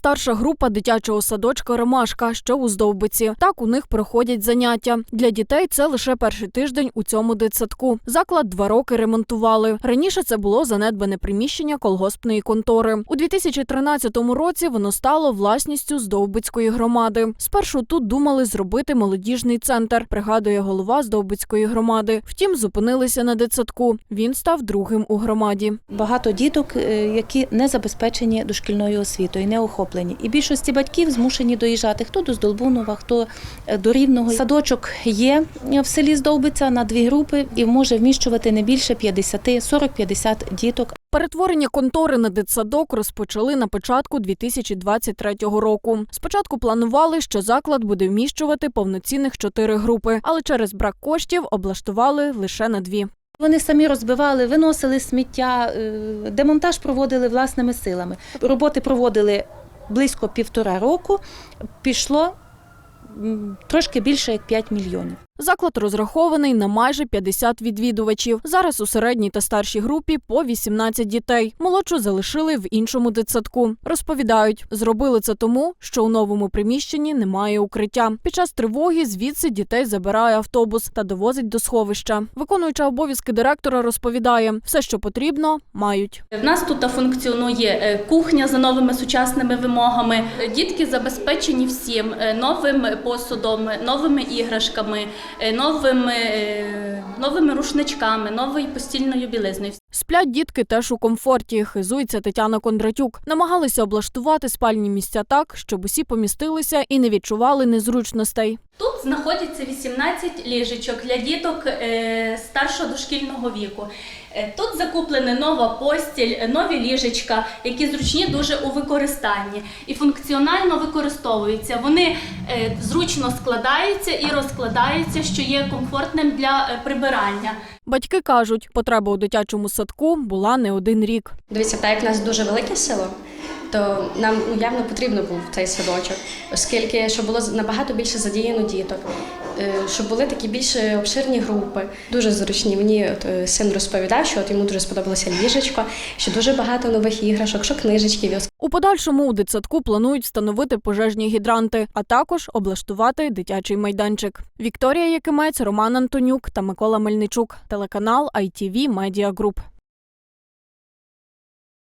Старша група дитячого садочка Ромашка, що у Здовбиці. Так у них проходять заняття. Для дітей це лише перший тиждень у цьому дитсадку. Заклад два роки ремонтували. Раніше це було занедбане приміщення колгоспної контори. У 2013 році воно стало власністю Здовбицької громади. Спершу тут думали зробити молодіжний центр, пригадує голова Здовбицької громади. Втім, зупинилися на дитсадку. Він став другим у громаді. Багато діток, е, які не забезпечені дошкільною освітою, не охоплені. І більшості батьків змушені доїжджати хто до Здолбунова, хто е, до Рівного. Садочок є в селі Здовбиця на дві групи і може вміщувати не більше 50, 40-50 діток. Перетворення контори на дитсадок розпочали на початку 2023 року. Спочатку планували, що заклад буде вміщувати повноцінних чотири групи, але через брак коштів облаштували лише на дві. Вони самі розбивали, виносили сміття, е, демонтаж проводили власними силами. Роботи проводили близько півтора року. Пішло трошки більше як 5 мільйонів. Заклад розрахований на майже 50 відвідувачів. Зараз у середній та старшій групі по 18 дітей. Молодшу залишили в іншому дитсадку. Розповідають, зробили це тому, що у новому приміщенні немає укриття. Під час тривоги звідси дітей забирає автобус та довозить до сховища. Виконуюча обов'язки директора розповідає, все, що потрібно, мають. В нас тут функціонує е, кухня за новими сучасними вимогами. Дітки забезпечені всім е, новим посудом, новими іграшками, новими, е, новими рушничками, новою постільною білизною. Сплять дітки теж у комфорті, хизується Тетяна Кондратюк. Намагалися облаштувати спальні місця так, щоб усі помістилися і не відчували незручностей. Тут знаходиться 18 ліжечок для діток е, старшого дошкільного віку. Е, Тут закуплена нова постіль, нові ліжечка, які зручні дуже у використанні і функціонально використовуються. Вони е, зручно складаються і розкладаються, що є комфортним для прибирання. Батьки кажуть, потреба у дитячому садку була не один рік. Дивіться, так як в нас дуже велике село, то нам ну, явно потрібно був цей садочок, оскільки щоб було набагато більше задіяно діток, е, щоб були такі більш обширні групи. Дуже зручні. Мені от, е, син розповідав, що от йому дуже сподобалося ліжечко, що дуже багато нових іграшок, що книжечки. У подальшому у дитсадку планують встановити пожежні гідранти, а також облаштувати дитячий майданчик. Вікторія Якимець, Роман Антонюк та Микола Мельничук. Телеканал ITV Media Group.